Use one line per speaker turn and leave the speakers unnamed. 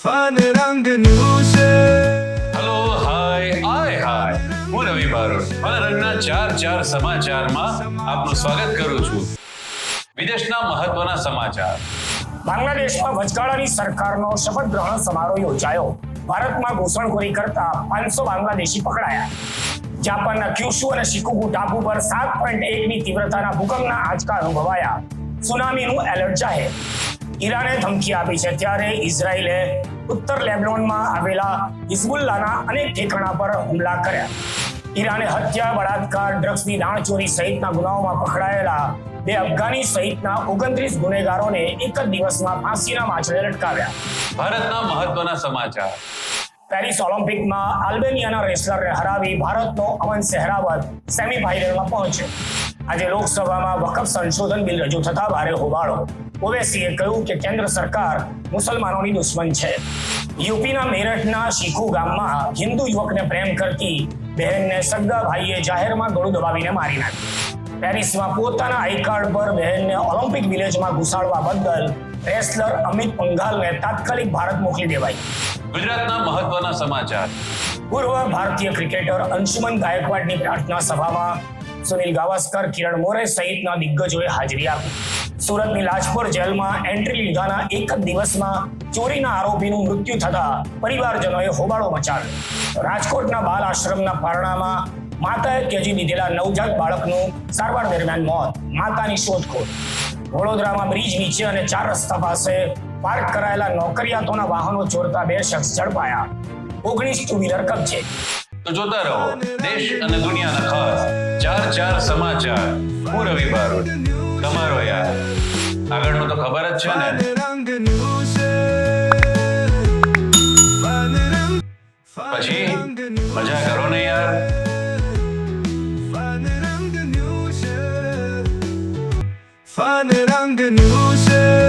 Fun રંગ news
hello hi આય હાય હું રવિ બારોટ રંગના ચાર ચાર સમાચારમાં આપનું સ્વાગત કરું છું. વિદેશના મહત્વના સમાચાર.
બાંગ્લાદેશમાં વચગાળાની સરકારનો શપથ ગ્રહણ સમારોહ યોજાયો. ભારતમાં ઘૂસણખોરી કરતા પાંચસો બાંગ્લાદેશી પકડાયા. જાપાનના ક્યુશુ અને શિકુગુ ટાપુ પર સાત પોઈન્ટ એકની તીવ્રતાના ભૂકંપના આંચકા અનુભવાયા. સુનામીનું એલર્ટ જાહેર. ઈરાને ધમકી આપી છે ત્યારે ઇઝરાયેલે ઉત્તર લેબનોનમાં આવેલા હિઝબુલ્લાના અનેક ઠેકાણા પર હુમલા કર્યા. ઈરાને હત્યા, બળાત્કાર, ડ્રગ્સની દાણચોરી સહિતના ગુનાઓમાં પકડાયેલા બે અફઘાની સહિતના ઓગણત્રીસ ગુનેગારોને એક જ દિવસમાં ફાંસીના માછડે લટકાવ્યા.
ભારતના મહત્વના સમાચાર.
પેરિસ ઓલિમ્પિકમાં આલ્બેનિયાના રેસલરને હરાવી ભારતનો અમન સેહરાવત સેમીફાઇનલમાં પહોંચ્યો. આજે લોકસભામાં વકફ સંશોધન બિલ રજૂ થતા ભારે હોબાળો. ઓવેસીએ કહ્યું કે કેન્દ્ર સરકાર મુસલમાનોની દુશ્મન છે. યુપીના મેરઠના શીખુ ગામમાં હિન્દુ યુવકને પ્રેમ કરતી બહેનને સગા ભાઈએ જાહેરમાં ગળું દબાવીને મારી નાખી. પેરિસમાં પોતાના આઈ કાર્ડ પર બહેનને ઓલિમ્પિક વિલેજમાં ઘુસાડવા બદલ રેસલર અમિત પંઘાલને તાત્કાલિક ભારત મોકલી દેવાઈ.
ગુજરાતના મહત્વના સમાચાર.
પૂર્વ ભારતીય ક્રિકેટર અંશુમન ગાયકવાડની પ્રાર્થના સભામાં સુનિલ ગાવસ્કર કિરણ મોરે સહિતના દિગ્ગજોએ હાજરી આપી. સુરતની લાજપોર જેલમાં એન્ટ્રી લીધાના એક જ દિવસમાં ચોરીના આરોપીનું મૃત્યુ થતા પરિવારજનોએ હોબાળો મચાવ્યો. રાજકોટના બાલ આશ્રમના પારણામાં માતાએ ત્યજી દીધેલા નવજાત બાળકનું સારવાર દરમિયાન મોત. માતાની શોધખોળ. વડોદરામાં બ્રિજ નીચે અને ચાર રસ્તા પાસે પાર્ક કરાયેલા નોકરિયાતોના વાહનો ચોરતા બે શખ્સ ઝડપાયા. ઓગણીસ ટુ વ્હીલર કબજે.
તો જોતા રહો. દેશ અને દુનિયાના ખાસ ચાર ચાર સમાચાર. હું રવિ બારોટ. તમારો યાર. આગળનું તો ખબર જ છે ને. પછી? મજા કરો ને યાર.
Fun and on the news.